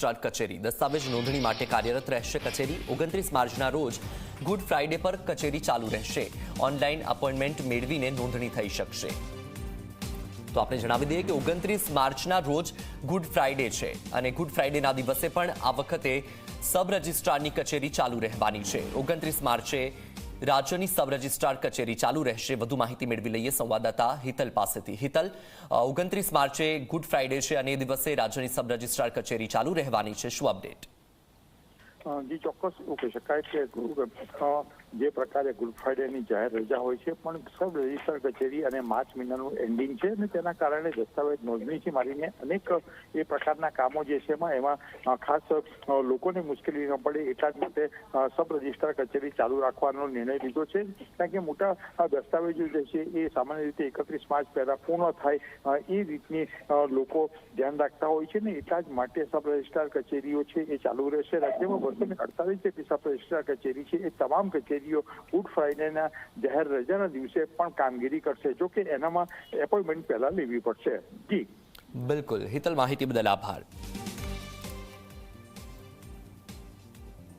Registrar કચેરી. દસ્તાવેજ નોંધણી માટે કાર્યરત રહેશે કચેરી. ઓગણત્રીસ માર્ચના રોજ ગુડ ફ્રાઇડે પર કચેરી ચાલુ રહેશે. ઓનલાઈન અપોઇન્ટમેન્ટ મેળવીને નોંધણી થઈ શકશે. તો આપણે જણાવી દઈએ કે ઓગણત્રીસ માર્ચના રોજ ગુડ ફ્રાઇડે છે અને ગુડ ફ્રાઇડેના દિવસે પણ આ વખતે સબ રજિસ્ટ્રારની કચેરી ચાલુ રહેવાની છે. ઓગણત્રીસ માર્ચે રાજ્યની સબ રજિસ્ટ્રાર કચેરી ચાલુ રહેશે. વધુ માહિતી મેળવી લઈએ સંવાદદાતા હિતલ પાસેથી. હિતલ ઓગણત્રીસ માર્ચે ગુડ ફ્રાઇડે છે અને એ દિવસે રાજ્યની સબ રજિસ્ટ્રાર કચેરી ચાલુ રહેવાની છે. શું અપડેટ? જી ચોક્કસ એવું કહી શકાય કે જે પ્રકારે ગુડ ફ્રાઇડેની જાહેર રજા હોય છે, પણ સબ રજિસ્ટર કચેરી અને માર્ચ મહિનાનું એન્ડિંગ છે અને તેના કારણે દસ્તાવેજ નોંધણીથી મારીને અનેક એ પ્રકારના કામો જે છે એમાં એમાં ખાસ લોકોને મુશ્કેલી ન પડે એટલા જ માટે સબ રજિસ્ટર કચેરી ચાલુ રાખવાનો નિર્ણય લીધો છે. કારણ કે મોટા દસ્તાવેજો જે છે એ સામાન્ય રીતે એકત્રીસ માર્ચ પહેલા પૂર્ણ થાય એ રીતની લોકો ધ્યાન રાખતા હોય છે ને એટલા જ માટે સબ રજિસ્ટ્રાર કચેરીઓ છે એ ચાલુ રહેશે. રાજ્યમાં બસો અડતાલીસ જે રજિસ્ટ્રાર કચેરી છે એ તમામ કચેરીઓ ગુડ ફ્રાઇડેના જાહેર રજાના દિવસે પણ કામગીરી કરશે જો કે એનામાં એપોઇન્ટમેન્ટ પહેલાં લેવી પડશે જી બિલકુલ હિતલ માહિતી બદલ આભાર